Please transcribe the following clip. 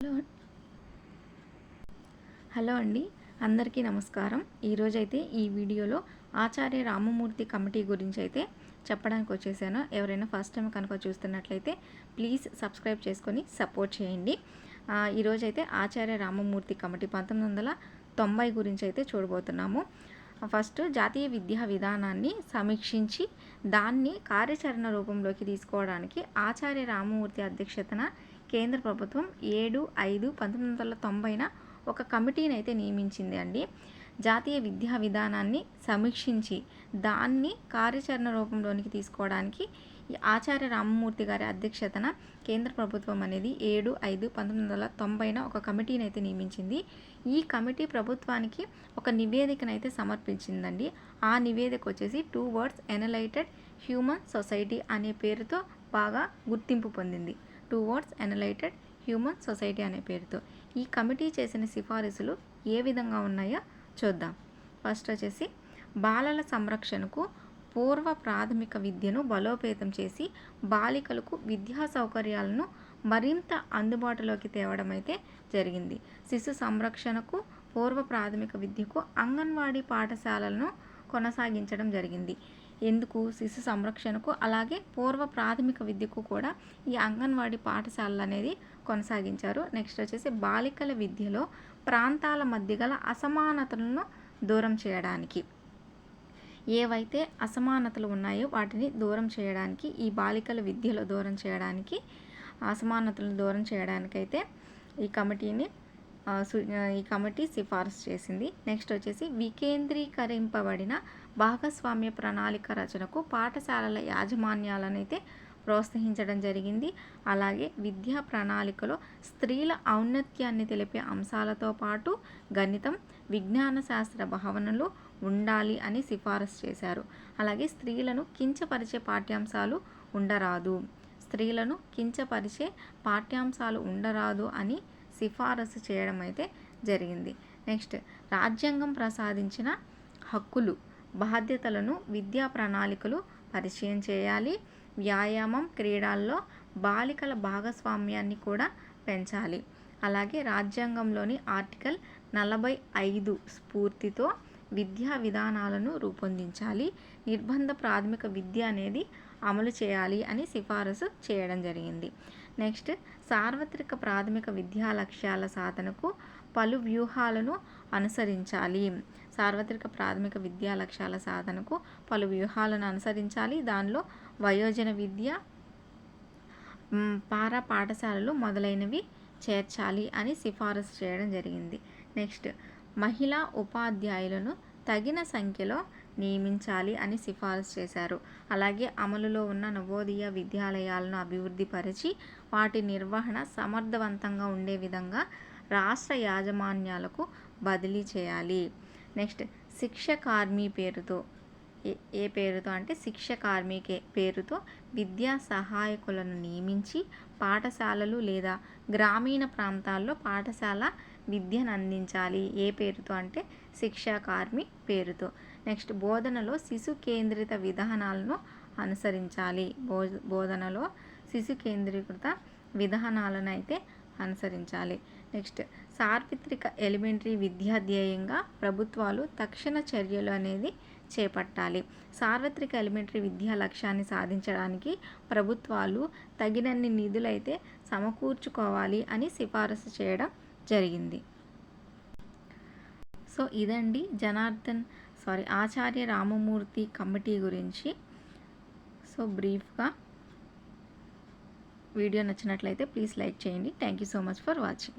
Hello hello అండి అందరికీ నమస్కారం. ఈరోజైతే ఈ వీడియోలో ఆచార్య రామమూర్తి కమిటీ గురించి అయితే చెప్పడానికి వచ్చేసాను. ఎవరైనా ఫస్ట్ టైం కనుక చూస్తున్నట్లయితే ప్లీజ్ సబ్స్క్రైబ్ చేసుకొని సపోర్ట్ చేయండి. ఈరోజైతే ఆచార్య రామమూర్తి కమిటీ పంతొమ్మిది వందల తొంభై గురించి అయితే చూడబోతున్నాము. ఫస్ట్ జాతీయ విద్యా విధానాన్ని సమీక్షించి దాన్ని కార్యాచరణ రూపంలోకి తీసుకోవడానికి ఆచార్య రామమూర్తి అధ్యక్షతన కేంద్ర ప్రభుత్వం ఏడు ఐదు పంతొమ్మిది వందల తొంభైన ఒక కమిటీని అయితే నియమించింది అండి. జాతీయ విద్యా విధానాన్ని సమీక్షించి దాన్ని కార్యాచరణ రూపంలోనికి తీసుకోవడానికి ఆచార్య రామమూర్తి గారి అధ్యక్షతన కేంద్ర ప్రభుత్వం అనేది ఏడు ఐదు పంతొమ్మిది వందల తొంభైన ఒక కమిటీని అయితే నియమించింది. ఈ కమిటీ ప్రభుత్వానికి ఒక నివేదికనైతే సమర్పించిందండి. ఆ నివేదిక వచ్చేసి two words enlightened human society అనే పేరుతో బాగా గుర్తింపు పొందింది. Two words enlightened human society అనే పేరుతో. ఈ కమిటీ చేసిన సిఫారసులు ఏ విధంగా ఉన్నాయో చూద్దాం. ఫస్ట్ వచ్చేసి బాలల సంరక్షణకు పూర్వ ప్రాథమిక విద్యను బలోపేతం చేసి బాలికలకు విద్యా సౌకర్యాలను మరింత అందుబాటులోకి తేవడం అయితే జరిగింది. శిశు సంరక్షణకు పూర్వ ప్రాథమిక విద్యకు అంగన్వాడీ పాఠశాలలను కొనసాగించడం జరిగింది. ఎందుకు శిశు సంరక్షణకు అలాగే పూర్వ ప్రాథమిక విద్యకు కూడా ఈ అంగన్వాడీ పాఠశాలలు అనేది కొనసాగించారు. నెక్స్ట్ వచ్చేసి బాలికల విద్యలో ప్రాంతాల మధ్య గల అసమానతలను దూరం చేయడానికి. ఏవైతే అసమానతలు ఉన్నాయో వాటిని దూరం చేయడానికి ఈ బాలికల విద్యలో దూరం చేయడానికి అసమానతలను దూరం చేయడానికైతే ఈ కమిటీని ఈ కమిటీ సిఫార్సు చేసింది. నెక్స్ట్ వచ్చేసి వికేంద్రీకరింపబడిన భాగస్వామ్య ప్రణాళిక రచనకు పాఠశాలల యాజమాన్యాలనైతే ప్రోత్సహించడం జరిగింది. అలాగే విద్యా ప్రణాళికలో స్త్రీల ఔన్నత్యాన్ని తెలిపే అంశాలతో పాటు గణితం విజ్ఞాన శాస్త్ర భావనలు ఉండాలి అని సిఫారసు చేశారు. అలాగే స్త్రీలను కించపరిచే పాఠ్యాంశాలు ఉండరాదు. స్త్రీలను కించపరిచే పాఠ్యాంశాలు ఉండరాదు అని సిఫారసు చేయడం అయితే జరిగింది. నెక్స్ట్ రాజ్యాంగం ప్రసాదించిన హక్కులు బాధ్యతలను విద్యా ప్రణాళికలు పరిచయం చేయాలి. వ్యాయామం క్రీడల్లో బాలికల భాగస్వామ్యాన్ని కూడా పెంచాలి. అలాగే రాజ్యాంగంలోని ఆర్టికల్ నలభై ఐదు స్ఫూర్తితో విద్యా విధానాలను రూపొందించాలి. నిర్బంధ ప్రాథమిక విద్య అనేది అమలు చేయాలి అని సిఫారసు చేయడం జరిగింది. నెక్స్ట్ సార్వత్రిక ప్రాథమిక విద్యా లక్ష్యాల సాధనకు పలు వ్యూహాలను అనుసరించాలి. సార్వత్రిక ప్రాథమిక విద్యా లక్ష్యాల సాధనకు పలు వ్యూహాలను అనుసరించాలి. దానిలో వయోజన విద్య పార పారా పాఠశాలలు మొదలైనవి చేర్చాలి అని సిఫారసు చేయడం జరిగింది. నెక్స్ట్ మహిళా ఉపాధ్యాయులను తగిన సంఖ్యలో నియమించాలి అని సిఫారసు చేశారు. అలాగే అమలులో ఉన్న నవోదయ విద్యాలయాలను అభివృద్ధి పరిచి వాటి నిర్వహణ సమర్థవంతంగా ఉండే విధంగా రాష్ట్ర యాజమాన్యాలకు బదిలీ చేయాలి. నెక్స్ట్ శిక్ష కార్మి పేరుతో ఏ ఏ పేరుతో అంటే శిక్ష కార్మికే పేరుతో విద్యా సహాయకులను నియమించి పాఠశాలలు లేదా గ్రామీణ ప్రాంతాల్లో పాఠశాల విద్యను అందించాలి. ఏ పేరుతో అంటే శిక్షా కార్మి పేరుతో. నెక్స్ట్ బోధనలో శిశు కేంద్రిత విధానాలను అనుసరించాలి. బో బోధనలో శిశు కేంద్రీకృత విధానాలను అయితే అనుసరించాలి. నెక్స్ట్ సార్వత్రిక ఎలిమెంటరీ విద్యా ధ్యేయంగా ప్రభుత్వాలు తక్షణ చర్యలు అనేది చేపట్టాలి. సార్వత్రిక ఎలిమెంటరీ విద్యా లక్ష్యాన్ని సాధించడానికి ప్రభుత్వాలు తగినన్ని నిధులైతే సమకూర్చుకోవాలి అని సిఫారసు చేయడం జరిగింది. సో ఇదండి జనార్దన్ సారీ ఆచార్య రామమూర్తి కమిటీ గురించి. సో బ్రీఫ్గా వీడియో నచ్చినట్లయితే ప్లీజ్ లైక్ చేయండి. Thank you so much for watching.